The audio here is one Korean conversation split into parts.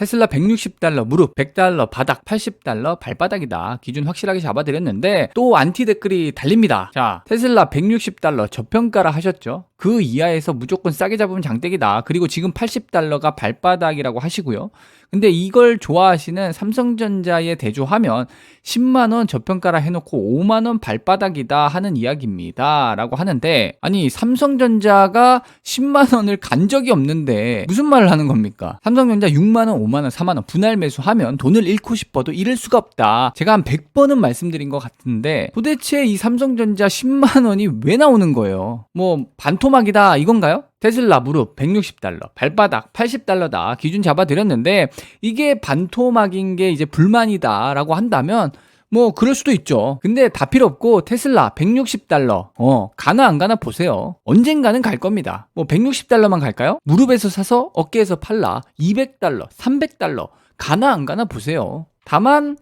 테슬라 160달러 무릎, 100달러 바닥, 80달러 발바닥이다. 기준 확실하게 잡아드렸는데 또 안티 댓글이 달립니다. 자, 테슬라 160달러 저평가라 하셨죠? 그 이하에서 무조건 싸게 잡으면 장땡이다. 그리고 지금 80달러가 발바닥이라고 하시고요. 근데 이걸 좋아하시는 삼성전자에 대조하면 10만원 저평가라 해놓고 5만원 발바닥이다 하는 이야기입니다. 라고 하는데, 아니, 삼성전자가 10만원을 간 적이 없는데, 무슨 말을 하는 겁니까? 삼성전자 6만원, 5만 원, 4만 원 분할 매수하면 돈을 잃고 싶어도 잃을 수가 없다. 제가 한 100번은 말씀드린 것 같은데, 도대체 이 삼성전자 10만 원이 왜 나오는 거예요? 뭐, 반토막이다, 이건가요? 테슬라 무릎 160달러, 발바닥 80달러다 기준 잡아드렸는데 이게 반토막인 게 이제 불만이다라고 한다면 뭐 그럴 수도 있죠. 근데 다 필요 없고 테슬라 160달러. 어, 가나 안 가나 보세요. 언젠가는 갈 겁니다. 뭐 160달러만 갈까요? 무릎에서 사서 어깨에서 팔라. 200달러, 300달러. 가나 안 가나 보세요. 다만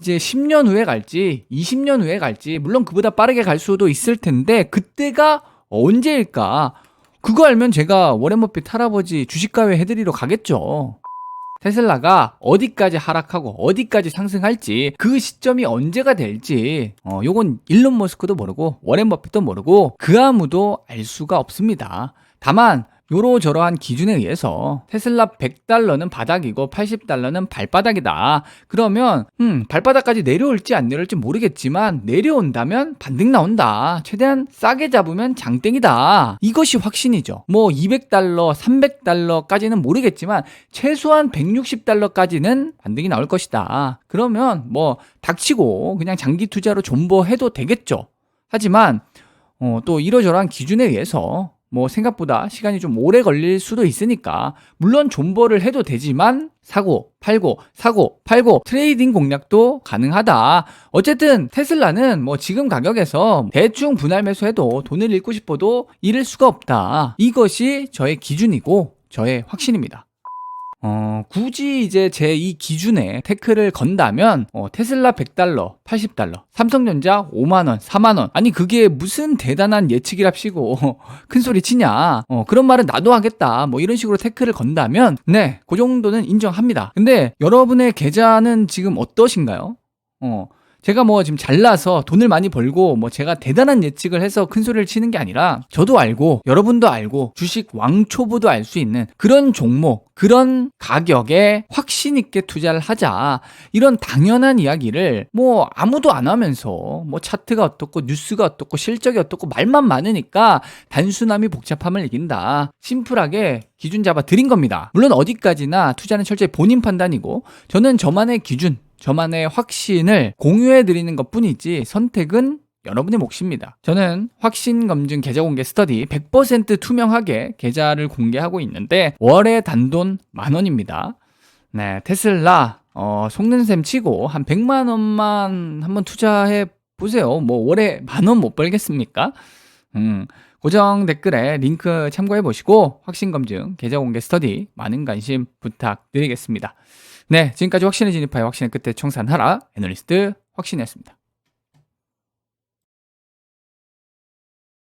이제 10년 후에 갈지 20년 후에 갈지 물론 그보다 빠르게 갈 수도 있을 텐데 그때가 언제일까? 그거 알면 제가 워렌 버핏 할아버지 주식가회 해드리러 가겠죠. 테슬라가 어디까지 하락하고 어디까지 상승할지 그 시점이 언제가 될지 어 요건 일론 머스크도 모르고 워렌 버핏도 모르고 그 아무도 알 수가 없습니다. 다만 요러저러한 기준에 의해서 테슬라 100달러는 바닥이고 80달러는 발바닥이다. 그러면 음, 발바닥까지 내려올지 안 내려올지 모르겠지만 내려온다면 반등 나온다. 최대한 싸게 잡으면 장땡이다. 이것이 확신이죠. 뭐 200달러, 300달러까지는 모르겠지만 최소한 160달러까지는 반등이 나올 것이다. 그러면 뭐 닥치고 그냥 장기 투자로 존버해도 되겠죠. 하지만 어, 또 이러저러한 기준에 의해서 뭐 생각보다 시간이 좀 오래 걸릴 수도 있으니까 물론 존버를 해도 되지만 사고 팔고 사고 팔고 트레이딩 공략도 가능하다. 어쨌든 테슬라는 뭐 지금 가격에서 대충 분할 매수해도 돈을 잃고 싶어도 잃을 수가 없다. 이것이 저의 기준이고 저의 확신입니다. 어, 굳이 이제 제 이 기준에 태클을 건다면, 어, 테슬라 100달러, 80달러, 삼성전자 5만원, 4만원. 아니, 그게 무슨 대단한 예측이랍시고, 큰 소리 치냐. 어, 그런 말은 나도 하겠다. 뭐 이런 식으로 태클을 건다면, 네, 그 정도는 인정합니다. 근데 여러분의 계좌는 지금 어떠신가요? 어, 제가 뭐 지금 잘나서 돈을 많이 벌고 뭐 제가 대단한 예측을 해서 큰 소리를 치는 게 아니라 저도 알고 여러분도 알고 주식 왕초보도 알 수 있는 그런 종목 그런 가격에 확신 있게 투자를 하자. 이런 당연한 이야기를 뭐 아무도 안 하면서 뭐 차트가 어떻고 뉴스가 어떻고 실적이 어떻고 말만 많으니까 단순함이 복잡함을 이긴다. 심플하게 기준 잡아 드린 겁니다. 물론 어디까지나 투자는 철저히 본인 판단이고 저는 저만의 기준 저만의 확신을 공유해 드리는 것 뿐이지 선택은 여러분의 몫입니다. 저는 확신 검증 계좌 공개 스터디 100% 투명하게 계좌를 공개하고 있는데 월에 단돈 만 원입니다. 네, 테슬라 어, 속는 셈 치고 한 100만 원만 한번 투자해 보세요. 뭐 월에 만 원 못 벌겠습니까? 음, 고정 댓글에 링크 참고해 보시고 확신 검증 계좌 공개 스터디 많은 관심 부탁드리겠습니다. 네, 지금까지 확신의 진입하여 확신의 끝에 청산하라 애널리스트 확신이었습니다.